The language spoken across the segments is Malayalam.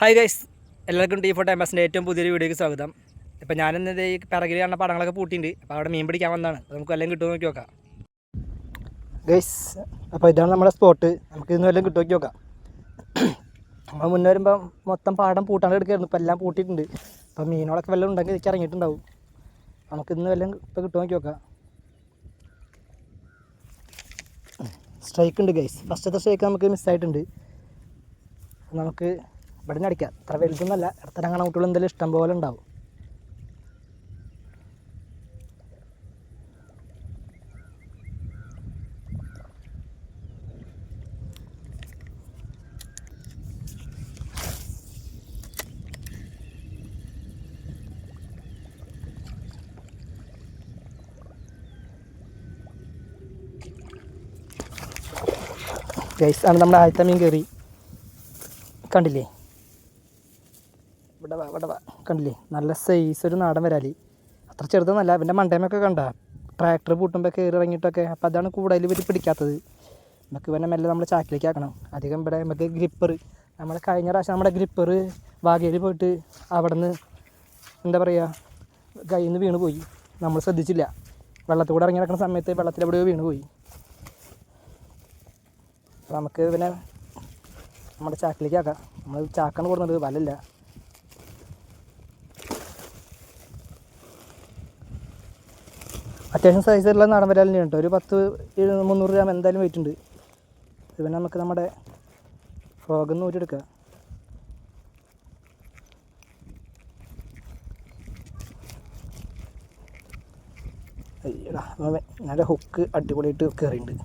ഹായ് ഗൈസ് എല്ലാവർക്കും ടി ഫോർ ടൈംപാസിന്റെ ഏറ്റവും പുതിയൊരു വീഡിയോയ്ക്ക് സ്വാഗതം. ഇപ്പോൾ ഞാനിന്നത് ഈ പിറകിൽ കാണുന്ന പടങ്ങളൊക്കെ പൂട്ടിയിട്ടുണ്ട്. അപ്പോൾ അവിടെ മീൻ പിടിക്കാൻ വന്നതാണ്. അപ്പോൾ നമുക്ക് എല്ലാം കിട്ടുമോ നോക്കി നോക്കാം. ഗൈസ് അപ്പോൾ ഇതാണ് നമ്മുടെ സ്പോട്ട് നമുക്ക് ഇന്ന് വല്ലതും കിട്ടുമോ നോക്കി നോക്കാം. നമ്മൾ മുന്നേ വരുമ്പോൾ മൊത്തം പാടം പൂട്ടാണ്ട് എടുക്കായിരുന്നു. ഇപ്പോൾ എല്ലാം പൂട്ടിയിട്ടുണ്ട്. അപ്പോൾ മീനുകളൊക്കെ വല്ലതും ഉണ്ടെങ്കിൽ ഇതൊക്കെ ഇറങ്ങിയിട്ടുണ്ടാവും. നമുക്ക് ഇന്ന് വല്ലതും ഇപ്പോൾ കിട്ടുമോ നോക്കി നോക്കാം. സ്ട്രൈക്ക് ഉണ്ട് ഗൈസ് ഫസ്റ്റത്തെ സ്ട്രൈക്ക് നമുക്ക് മിസ്സായിട്ടുണ്ട് നമുക്ക് ഇവിടെ നിന്ന് അടിക്കാം. അത്ര വലുതൊന്നല്ല. ഇടത്തരം കുട്ടികൾ എന്തെങ്കിലും ഇഷ്ടം പോലെ ഉണ്ടാവും. ഗൈസ് ആണ് നമ്മുടെ ആദ്യത്തെ മീൻ കയറി. കണ്ടില്ലേ? ഇവിടെ ഇവിടെ കണ്ടില്ലേ? നല്ല സൈസ് ഒരു നാടൻ വരാലി. അത്ര ചെറുതൊന്നല്ല ഇവന്റെ മണ്ടേമൊക്കെ കണ്ട. ട്രാക്ടർ പൂട്ടുമ്പോൾ കയറി ഇറങ്ങിയിട്ടൊക്കെ. അപ്പോൾ അതാണ് കൂടുതൽ ഇവർ പിടിക്കാത്തത്. നമുക്ക് ഇവനെ മെല്ലെ നമ്മൾ ചാക്കിലേക്ക് ആക്കണം. അധികം ഇവിടെ നമുക്ക് ഗ്രിപ്പർ നമ്മൾ കഴിഞ്ഞ പ്രാവശ്യം നമ്മുടെ ഗ്രിപ്പർ വാഗയിൽ പോയിട്ട് അവിടെ നിന്ന് എന്താ പറയുക കയ്യിൽ നിന്ന് വീണ് പോയി. നമ്മൾ ശ്രദ്ധിച്ചില്ല. വെള്ളത്തിൽ കൂടെ ഇറങ്ങി നടക്കുന്ന സമയത്ത് വെള്ളത്തിൽ എവിടെയോ വീണ് പോയി. അപ്പോൾ നമുക്ക് ഇവനെ നമ്മുടെ ചാക്കിലേക്ക് ആക്കാം. നമ്മൾ ചാക്കാണ് കൊടുക്കുന്നത്. വലല്ല. അത്യാവശ്യം സൈസുള്ള നാടൻ വരാൽ തന്നെയാണ് കേട്ടോ. ഒരു പത്ത് മുന്നൂറ് ഗ്രാം എന്തായാലും വെയിറ്റ് ഉണ്ട്. ഇത് പിന്നെ നമുക്ക് നമ്മുടെ ഫ്രോഗിൽ നിന്ന് അവൻ നല്ല ഹുക്ക് അടിപൊളിയായിട്ട് കയറിയിട്ടുണ്ട്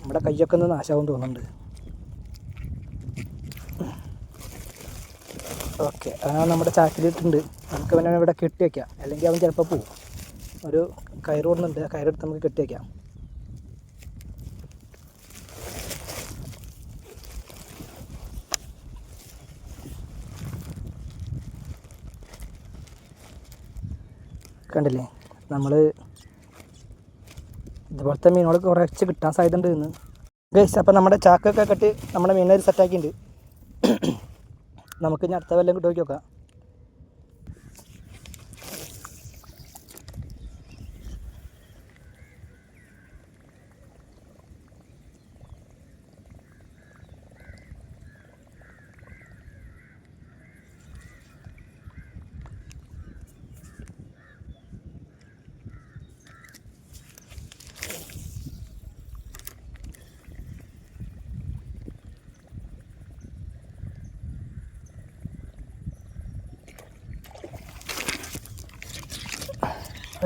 നമ്മുടെ കയ്യൊക്കെ ഒന്ന് നാശാവും തോന്നുന്നുണ്ട്. ഓക്കെ നമ്മുടെ ചാക്കിലിട്ടുണ്ട് നമുക്ക് അവനെ ഇവിടെ കെട്ടി വയ്ക്കാം അല്ലെങ്കിൽ അവൻ ചിലപ്പോൾ പോവും. ഒരു കയറ് കൊടുക്കുന്നുണ്ട് ആ കയറെടുത്ത് നമുക്ക് കെട്ടി വയ്ക്കാം കണ്ടില്ലേ? നമ്മൾ ഇതുപോലത്തെ മീനുകൾ കുറച്ച് കിട്ടാൻ സാധ്യത ഉണ്ട് ഇന്ന്. ഗൈസ് അപ്പോൾ നമ്മുടെ ചാക്കൊക്കെ കെട്ടി നമ്മുടെ മീനെ സെറ്റാക്കിയിട്ടുണ്ട് നമുക്ക് ഇനി അടുത്ത വല്ലതും കിട്ടുമോ നോക്കാം.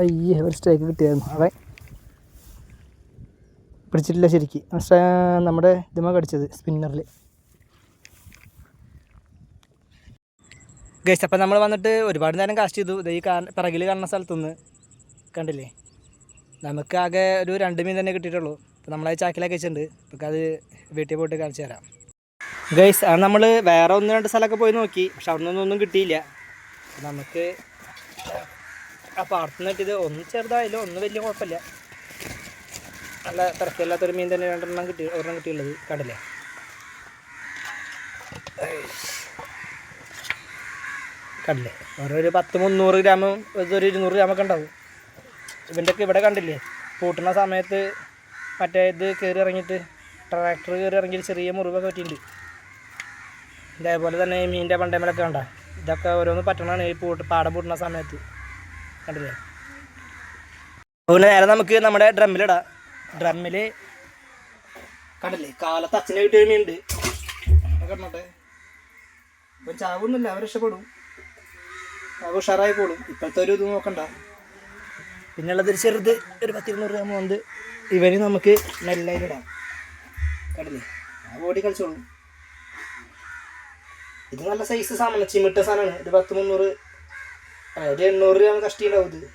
അയ്യേ ഒരു സ്ട്രൈക്ക് കിട്ടിയായിരുന്നു. അവൻ പിടിച്ചിട്ടില്ല ശരിക്ക്. നമ്മുടെ ഇതുമാ കടിച്ചത് സ്പിന്നറിൽ ഗൈസ് അപ്പം നമ്മൾ വന്നിട്ട് ഒരുപാട് നേരം കാസ്റ്റ് ചെയ്തു. ഈ പിറകിൽ കാണുന്ന സ്ഥലത്തുനിന്ന് കണ്ടില്ലേ? നമുക്ക് ആകെ ഒരു രണ്ട് മീൻ തന്നെ കിട്ടിയിട്ടുള്ളൂ. അപ്പോൾ നമ്മളത് ചാക്കിലാക്കി വെച്ചിട്ടുണ്ട്. നമുക്ക് അത് വീട്ടിൽ പോയിട്ട് കാണിച്ചു തരാം. ഗൈസ് അത് നമ്മൾ വേറെ ഒന്ന് രണ്ട് സ്ഥലമൊക്കെ പോയി നോക്കി. പക്ഷെ അവിടെ നിന്നൊന്നും കിട്ടിയില്ല. നമുക്ക് ആ പാടത്തുനിന്ന് ഇത് ഒന്ന് ചെറുതായാലും ഒന്ന് വലിയ കുഴപ്പമില്ല. നല്ല തിരക്കില്ലാത്തൊരു മീൻ തന്നെ രണ്ടെണ്ണം കിട്ടി ഒരെണ്ണം കിട്ടിയുള്ളത് കണ്ടില്ലേ? കണ്ടില്ലേ? ഓരോ പത്ത് മുന്നൂറ് ഗ്രാമും ഇതൊരു ഇരുന്നൂറ് ഗ്രാമൊക്കെ ഉണ്ടാവും. ഇവന്റെ ഒക്കെ ഇവിടെ കണ്ടില്ലേ? പൂട്ടുന്ന സമയത്ത് മറ്റേ ഇത് കയറി ഇറങ്ങിയിട്ട് ട്രാക്ടർ കയറി ഇറങ്ങിയിട്ട് ചെറിയ മുറിവൊക്കെ പറ്റിയിട്ടുണ്ട്. ഇതേപോലെ തന്നെ മീനിന്റെ പണ്ടേമലൊക്കെ കണ്ട? ഇതൊക്കെ ഓരോന്ന് പറ്റണതാണ് ഈ പൂട്ട് പാടം പൂട്ടുന്ന സമയത്ത്. കണ്ടില്ലേ? അതുപോലെ നേരെ നമുക്ക് നമ്മുടെ ഡ്രമ്മിലിടാം. ഡ്രമ്മിൽ കണ്ടില്ലേ? കാലത്ത് അച്ഛനെ കിട്ടിയ മീനുണ്ട്. കണ്ടോട്ടെ? ഇപ്പം ചാവൊന്നുമില്ല അവർ രക്ഷപ്പെടും. അവ ഉഷാറായി പോളും ഇപ്പോഴത്തെ ഒരു ഇത് നോക്കണ്ട. പിന്നുള്ളത് ഒരു ചെറുത് ഒരു പത്തിരുന്നൂറ് ഗ്രാം ഉണ്ട്. ഇവന് നമുക്ക് നെല്ലയിലിടാം കണ്ടില്ലേ? ആ ബോഡി കളിച്ചോളും. ഇത് നല്ല സൈസ് സാധനമാണ്. ചിമിട്ട സാധനമാണ്. ഇത് പത്ത് മുന്നൂറ് ഒരു എണ്ണൂറ് ഗ്രാം കഷ്ടി ഉണ്ടാവും ഇത്.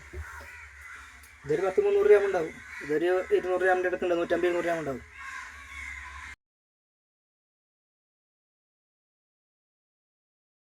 ഇതൊരു പത്ത് മുന്നൂറ് ഗ്രാം ഉണ്ടാവും. ഇതൊരു ഇരുന്നൂറ് ഗ്രാമിന്റെ അടുത്തുണ്ട്. നൂറ്റമ്പത് ഇരുന്നൂറ് ഗ്രാം ഉണ്ടാവും.